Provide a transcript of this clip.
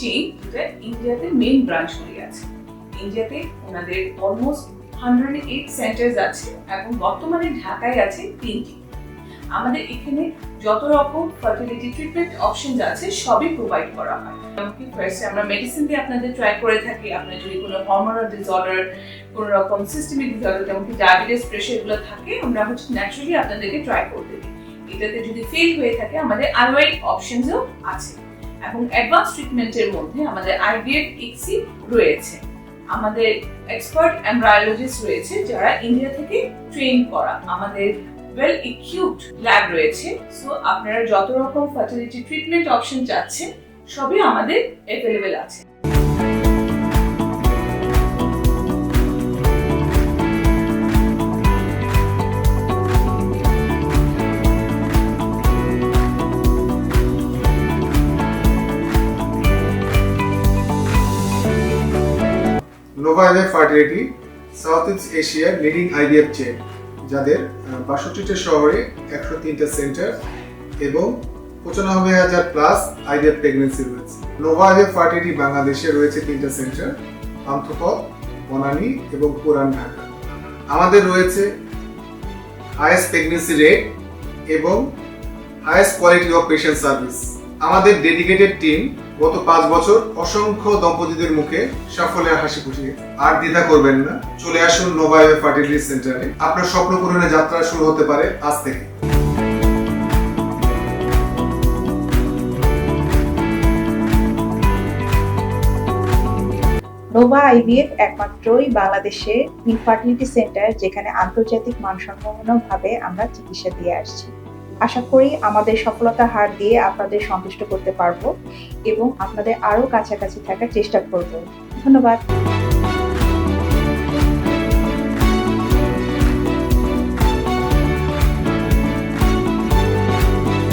Chain যেটা ইন্ডিয়াতে main ব্রাঞ্চগুলি আছে ইন্ডিয়াতে ওনাদের অলমোস্ট হান্ড্রেড এইট সেন্টার্স আছে এবং বর্তমানে ঢাকায় আছে তিনটি। আমাদের এখানে যত রকম ফার্টিলিটি ট্রিটমেন্ট অপশন আছে, সবই প্রোভাইড করা হয়। এমনকি ফার্স্টে আমরা মেডিসিন দিয়ে আপনাদের ট্রাই করে থাকি। আপনার যদি কোনো হরমোনাল ডিসঅর্ডার কোনো রকম সিস্টেমিক ডিসঅর্ডার যেমন ডায়াবেটিস প্রেশার এগুলো থাকে, আমরা হচ্ছে ন্যাচারালি আপনাদেরকে ট্রাই করতে দিই এটাতে যদি ফেল হয়ে থাকে, আমাদের আরওয়াই অপশনসও আছে। এবং অ্যাডভান্স ট্রিটমেন্টের মধ্যে আমাদের আইভিএফ ইক্সি রয়েছে। আমাদের এক্সপার্ট এমব্রায়োলজিস্ট রয়েছে যারা ইন্ডিয়া থেকে ট্রেন করা আমাদের ওয়েল ইকুইপড ল্যাব রয়েছে। সো আপনারা যত রকম ফার্টিলিটি ট্রিটমেন্ট অপশন চাচ্ছেন, সবই আমাদের অ্যাভেলেবেল আছে। Nova IVF fertility South East এশিয়ার লিডিং আইভিএফ চেন যাদের বাষট্টিটা শহরে একশো তিনটা সেন্টার এবং পঁচানব্বই হাজার প্লাস আইভিএফ প্রেগনেন্সি রয়েছে। নোভা ফার্টিলিটি বাংলাদেশে রয়েছে তিনটা সেন্টার পান্থপথ, বনানী এবং পুরান ঢাকা। আমাদের রয়েছে হায়েস্ট প্রেগনেন্সি রেট এবং highest quality of patient service আমাদের ডেডিকেটেড টিম গত পাঁচ বছর অসংখ্য দম্পতিদের মুখে সাফল্যের হাসি ফুটিয়েছে আর দ্বিধা করবেন না। চলে আসুন নোভাইভ ফার্টিলিটি সেন্টারে। আপনার স্বপ্ন পূরণের যাত্রা শুরু হতে পারে আজ থেকে। নোভা আইভিএফ একমাত্রই বাংলাদেশে ইনফার্টিলিটি সেন্টার যেখানে আন্তর্জাতিক মানসম্পন্নভাবে আমরা চিকিৎসা দিয়ে আসছি। আশা করি আমাদের সফলতার হার দিয়ে আপনাদের সন্তুষ্ট করতে পারব। এবং আপনাদের আরও কাছাকাছি থাকার চেষ্টা করব। ধন্যবাদ।